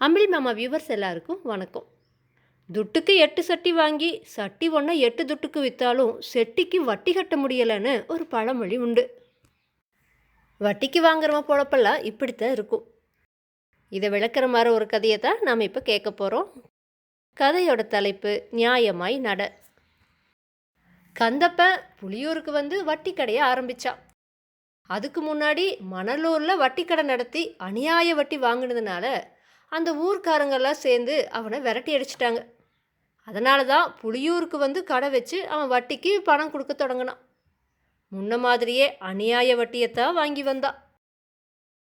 அம்பிளி மாமா வியூவர்ஸ் எல்லாருக்கும் வணக்கம். துட்டுக்கு எட்டு சட்டி வாங்கி சட்டி ஒன்றை எட்டு துட்டுக்கு விற்றாலும் செட்டிக்கு வட்டி கட்ட முடியலைன்னு ஒரு பழமொழி உண்டு. வட்டிக்கு வாங்குறவன் பொழப்பெல்லாம் இப்படித்தான் இருக்கும். இதை விளக்குற மாதிரி ஒரு கதையை தான் நாம் இப்போ கேட்க போகிறோம் கதையோட தலைப்பு நியாயமாய் நட. கந்தப்பன் புளியூருக்கு வந்து வட்டி கடையை ஆரம்பித்தான் அதுக்கு முன்னாடி மணலூரில் வட்டி கடை நடத்தி அநியாய வட்டி வாங்கினதுனால அந்த ஊர்க்காரங்கெல்லாம் சேர்ந்து அவனை விரட்டி அடிச்சிட்டாங்க. அதனால தான் புலியூருக்கு வந்து கடை வச்சு அவன் வட்டிக்கு பணம் கொடுக்க தொடங்கினான். முன்ன மாதிரியே அநியாய வட்டியைத்தான் வாங்கி வந்தான்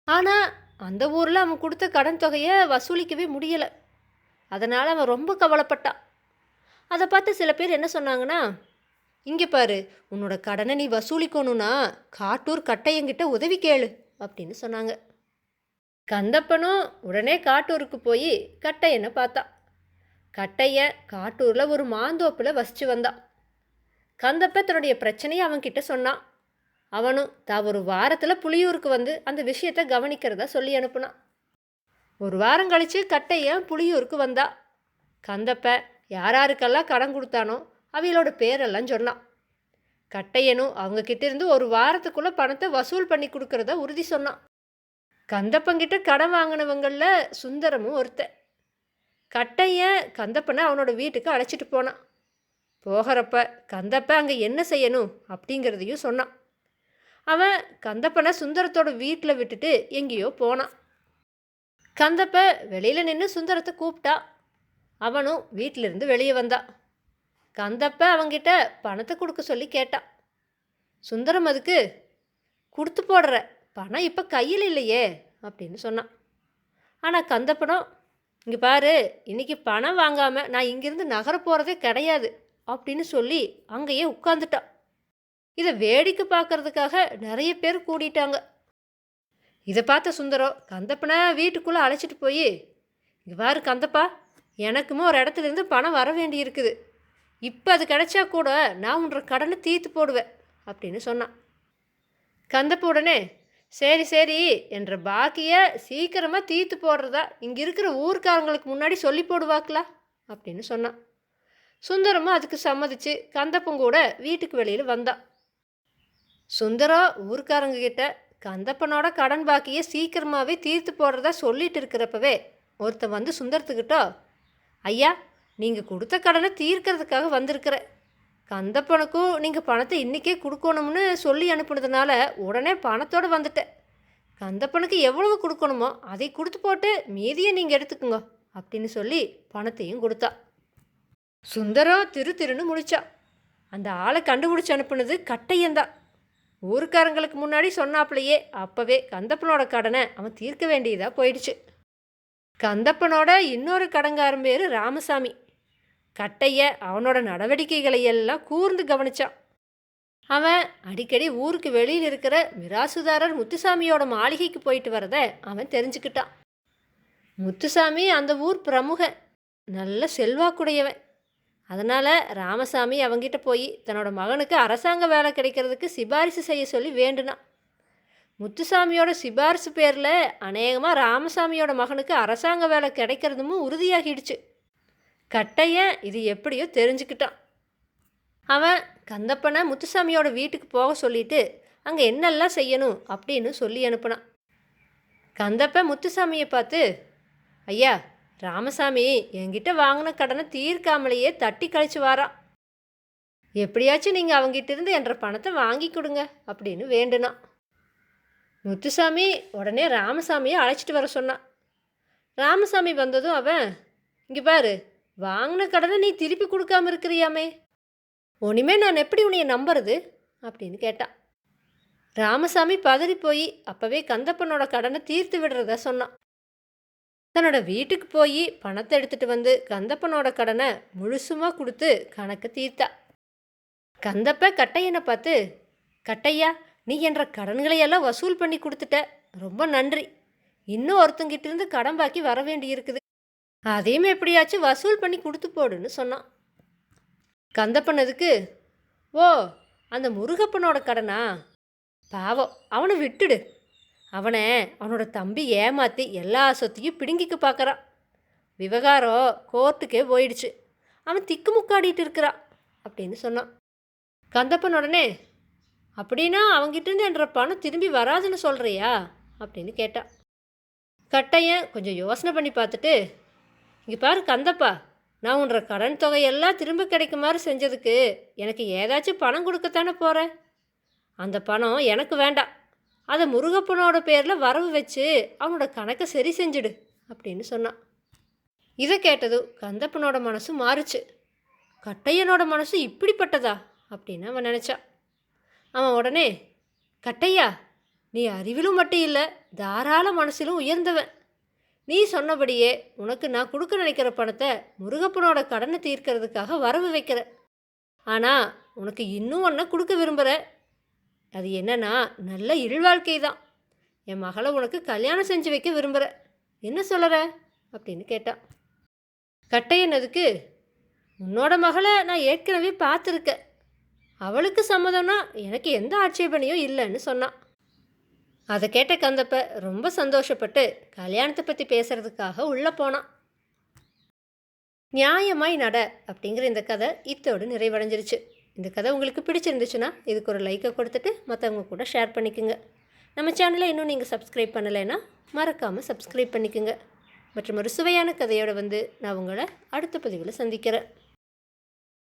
ஆனால் அந்த ஊரில் அவன் கொடுத்த கடன் தொகையை வசூலிக்கவே முடியலை. அதனால் அவன் ரொம்ப கவலைப்பட்டான். அதை பார்த்து சில பேர் என்ன சொன்னாங்கன்னா இங்கே பாரு உன்னோட கடனை நீ வசூலிக்கணும்னா காட்டூர் கட்டையங்கிட்ட உதவி கேளு அப்படின்னு சொன்னாங்க. கந்தப்பனும் உடனே காட்டூருக்கு போய் கட்டையனை பார்த்தான் கட்டையன் காட்டூரில் ஒரு மாந்தோப்பில் வசித்து வந்தான் கந்தப்ப தன்னுடைய பிரச்சனையை அவன்கிட்ட சொன்னான் அவனும் தான் ஒரு வாரத்தில் புலியூருக்கு வந்து அந்த விஷயத்தை கவனிக்கிறதா சொல்லி அனுப்புனான் ஒரு வாரம் கழித்து கட்டையன் புளியூருக்கு வந்தா. கந்தப்ப யாராருக்கெல்லாம் கடன் கொடுத்தானோ அவங்களோட பேரெல்லாம் சொன்னான் கட்டையனும் அவங்கக்கிட்ட இருந்து ஒரு வாரத்துக்குள்ளே பணத்தை வசூல் பண்ணி கொடுக்குறத உறுதி சொன்னான் கந்தப்பங்கிட்ட கடன் வாங்கினவங்களில் சுந்தரமும் ஒருத்தன். கட்டையன் கந்தப்பனை அவனோட வீட்டுக்கு அழைச்சிட்டு போனான். போகிறப்ப கந்தப்ப அங்கே என்ன செய்யணும் அப்படிங்கிறதையும் சொன்னான். அவன் கந்தப்பனை சுந்தரத்தோட வீட்டில் விட்டுட்டு எங்கேயோ போனான். கந்தப்ப வெளியில் நின்று சுந்தரத்தை கூப்பிட்டா. அவனும் வீட்டிலிருந்து வெளியே வந்தான் கந்தப்ப அவங்கிட்ட பணத்தை கொடுக்க சொல்லி கேட்டான் சுந்தரம் அதுக்கு கொடுத்து போடுற பணம் இப்போ கையில் இல்லையே அப்படின்னு சொன்னான். ஆனால் கந்தப்படம் இங்கே பாரு இன்றைக்கி பணம் வாங்காமல் நான் இங்கேருந்து நகர போகிறதே கிடையாது அப்படின்னு சொல்லி அங்கேயே உட்காந்துட்டான் இதை வேடிக்கை பார்க்கறதுக்காக நிறைய பேர் கூடிட்டாங்க. இதை பார்த்த சுந்தரம் கந்தப்பனை வீட்டுக்குள்ளே அழைச்சிட்டு போய் இங்கே பாரு கந்தப்பா எனக்குமே ஒரு இடத்துல இருந்து பணம் வர வேண்டி இருக்குது இப்போ அது கிடைச்சா கூட நான் உன்ற கடனை தீர்த்து போடுவேன் அப்படின்னு சொன்னான். கந்தப்ப உடனே சரி சரி என்ற பாக்கியை சீக்கிரமாக தீர்த்து போடுறதா? இங்கே இருக்கிற ஊர்க்காரங்களுக்கு முன்னாடி சொல்லி போடுவாங்களா அப்படின்னு சொன்னான் சுந்தரமும் அதுக்கு சம்மதிச்சு கந்தப்பன் கூட வீட்டுக்கு வெளியில் வந்தான் சுந்தரம் ஊர்க்காரங்க கிட்ட கந்தப்பனோட கடன் பாக்கியை சீக்கிரமாகவே தீர்த்து போடுறதா சொல்லிட்டு இருக்கிறப்பவே ஒருத்தன் வந்து சுந்தரத்துக்கிட்டோ ஐயா நீங்கள் கொடுத்த கடனை தீர்க்கிறதுக்காக வந்திருக்கிற. கந்தப்பனுக்கும் நீங்கள் பணத்தை இன்றைக்கே கொடுக்கணும்னு சொல்லி அனுப்புனதுனால உடனே பணத்தோடு வந்துட்டேன். கந்தப்பனுக்கு எவ்வளவு கொடுக்கணுமோ அதை கொடுத்து போட்டு மீதியை நீங்கள் எடுத்துக்கோங்க அப்படின்னு சொல்லி பணத்தையும் கொடுத்தா. சுந்தரம் திரு திருன்னு முடிச்சா. அந்த ஆளை கண்டுபிடிச்சி அனுப்புனது கட்டையந்தான் ஊருக்காரங்களுக்கு முன்னாடி சொன்னாப்புலையே அப்போவே கந்தப்பனோட கடனை அவன் தீர்க்க வேண்டியதாக போயிடுச்சு. கந்தப்பனோட இன்னொரு கடங்காரன் பேர் ராமசாமி. கட்டைய அவனோட நடவடிக்கைகளை எல்லாம் கூர்ந்து கவனிச்சான். அவன் அடிக்கடி ஊருக்கு வெளியில் இருக்கிற மிராசுதாரர் முத்துசாமியோட மாளிகைக்கு போயிட்டு வரத அவன் தெரிஞ்சுக்கிட்டான். முத்துசாமி அந்த ஊர் பிரமுகன் நல்ல செல்வாக்குடையவன். அதனால் ராமசாமி அவங்கிட்ட போய் தன்னோட மகனுக்கு அரசாங்க வேலை கிடைக்கிறதுக்கு சிபாரிசு செய்ய சொல்லி வேண்டுனான். முத்துசாமியோட சிபாரிசு பேரில் அநேகமாக ராமசாமியோட மகனுக்கு அரசாங்க வேலை கிடைக்கிறதுமும் உறுதியாகிடுச்சு. கட்டையன் இது எப்படியோ தெரிஞ்சுக்கிட்டான். அவன் கந்தப்பனை முத்துசாமியோட வீட்டுக்கு போக சொல்லிட்டு அங்கே என்னெல்லாம் செய்யணும்? அப்படின்னு சொல்லி அனுப்புனான். கந்தப்ப முத்துசாமியை பார்த்து ஐயா ராமசாமி என்கிட்ட வாங்கின கடனை தீர்க்காமலேயே தட்டி கழிச்சு வாரான் எப்படியாச்சும் நீங்கள் அவங்கிட்ட இருந்து என்ற பணத்தை வாங்கி கொடுங்க அப்படின்னு வேண்டுனான். முத்துசாமி உடனே ராமசாமியை அழைச்சிட்டு வர சொன்னான். ராமசாமி வந்ததும் அவன் இங்கே பாரு வாங்கின கடனை நீ திருப்பி கொடுக்காம இருக்கிறியாமே? ஒனிமே நான் எப்படி உன்னைய நம்புறது? அப்படின்னு கேட்டான் ராமசாமி பதறி போய் அப்போவே கந்தப்பனோட கடனை தீர்த்து விடுறத சொன்னான் தன்னோட வீட்டுக்கு போய் பணத்தை எடுத்துட்டு வந்து கந்தப்பனோட கடனை முழுசுமாக கொடுத்து கணக்கு தீர்த்தா. கந்தப்ப கட்டையனை பார்த்து கட்டையா நீ என்ற கடன்களையெல்லாம் வசூல் பண்ணி கொடுத்துட்ட. ரொம்ப நன்றி. இன்னும் ஒருத்தங்கிட்ட இருந்து கடன் பாக்கி வர வேண்டி இருக்குது அதையும் எப்படியாச்சும் வசூல் பண்ணி கொடுத்து போடுன்னு சொன்னான். கந்தப்பனதுக்கு ஓ அந்த முருகப்பனோட கடனா? பாவம் அவனை விட்டுடு. அவனை அவனோட தம்பி ஏமாற்றி எல்லா சொத்தையும் பிடுங்கிக்க பார்க்குறான் விவகாரம் கோர்ட்டுக்கே போயிடுச்சு. அவன் திக்குமுக்காடிட்டு இருக்கிறான் அப்படின்னு சொன்னான். கந்தப்பன் உடனே அப்படின்னா அவங்கிட்டேருந்து என்ற பணம் திரும்பி வராதுன்னு சொல்கிறியா அப்படின்னு கேட்டான். கட்டையன் கொஞ்சம் யோசனை பண்ணி பார்த்துட்டு இங்கே பாரு கந்தப்பா நான் உன்ற கடன் தொகையெல்லாம் திரும்ப கிடைக்குமாறு செஞ்சதுக்கு எனக்கு ஏதாச்சும் பணம் கொடுக்கத்தானே போகிறேன் அந்த பணம் எனக்கு வேண்டாம். அதை முருகப்பனோட பேரில் வரவு வச்சு அவனோட கணக்கை சரி செஞ்சுடு அப்படின்னு சொன்னான். இதை கேட்டதும் கந்தப்பனோட மனசு மாறுச்சு. கட்டையனோட மனசு இப்படிப்பட்டதா அப்படின்னு அவன் நினச்சான். அவன் உடனே கட்டையா நீ அறிவிலும் மட்டும் இல்லை தாராள மனசிலும் உயர்ந்தவன். நீ சொன்னபடியே உனக்கு நான் கொடுக்க நினைக்கிற பணத்தை முருகப்பனோட கடனை தீர்க்கிறதுக்காக வரவு வைக்கிற ஆனால் உனக்கு இன்னும் ஒன்றை கொடுக்க விரும்புகிற அது என்னன்னா நல்ல இழ்வாழ்க்கை தான். என் மகளை உனக்கு கல்யாணம் செஞ்சு வைக்க விரும்புகிற என்ன சொல்லுற? அப்படின்னு கேட்டான் கட்டையன் அதுக்கு உன்னோட மகளை நான் ஏற்கனவே பார்த்துருக்கேன். அவளுக்கு சம்மதம்னா எனக்கு எந்த ஆட்சேபனையும் இல்லைன்னு சொன்னான். அதை கேட்ட கந்தப்ப ரொம்ப சந்தோஷப்பட்டு கல்யாணத்தை பற்றி பேசுறதுக்காக உள்ளே போனான். நியாயமாய் நட அப்படிங்கிற இந்த கதை இத்தோடு நிறைவடைஞ்சிருச்சு. இந்த கதை உங்களுக்கு பிடிச்சிருந்துச்சுன்னா இதுக்கு ஒரு லைக்கை கொடுத்துட்டு மற்றவங்க கூட ஷேர் பண்ணிக்கோங்க. நம்ம சேனலை இன்னும் நீங்கள் சப்ஸ்கிரைப் பண்ணலைன்னா மறக்காமல் சப்ஸ்கிரைப் பண்ணிக்கோங்க. மற்றும் ஒரு சுவையான கதையோடு வந்து நான் உங்களை அடுத்த பதிவில் சந்திக்கிறேன்.